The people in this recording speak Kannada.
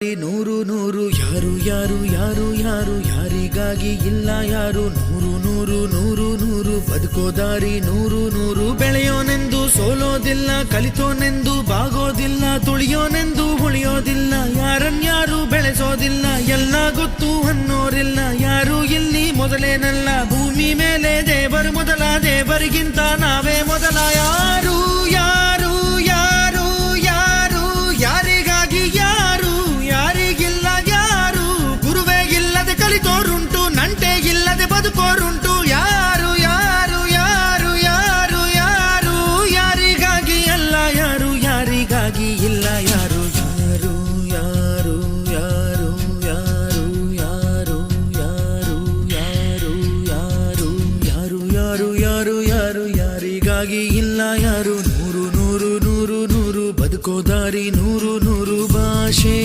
ನೂರು ನೂರು, ಯಾರು ಯಾರು ಯಾರು ಯಾರು, ಯಾರಿಗಾಗಿ ಇಲ್ಲ ಯಾರು? ನೂರು ನೂರು ನೂರು ನೂರು ಬದುಕೋದಾರಿ ನೂರು ನೂರು. ಬೆಳೆಯೋನೆಂದು ಸೋಲೋದಿಲ್ಲ, ಕಲಿತೋನೆಂದು ಬಾಗೋದಿಲ್ಲ, ತುಳಿಯೋನೆಂದು ಉಳಿಯೋದಿಲ್ಲ. ಯಾರನ್ಯಾರು ಬೆಳೆಸೋದಿಲ್ಲ, ಎಲ್ಲ ಗೊತ್ತು ಅನ್ನೋರಿಲ್ಲ. ಯಾರು ಇಲ್ಲಿ ಮೊದಲೇನಲ್ಲ, ಭೂಮಿ ಮೇಲೆ ದೇವರು ಮೊದಲ, ದೇವರಿಗಿಂತ ನಾವೇ ಮೊದಲ. ಯಾರು ಇಲ್ಲ ಯಾರು ಯಾರು ಯಾರು ಯಾರು ಯಾರು ಯಾರು ಯಾರು ಯಾರು ಯಾರು ಯಾರು ಯಾರು ಯಾರು ಯಾರು ಯಾರಿಗಾಗಿ ಇಲ್ಲ ಯಾರು ನೂರು ನೂರು ನೂರು ನೂರು ಬದುಕೋ ದಾರಿ ನೂರು ನೂರು ಭಾಷೆ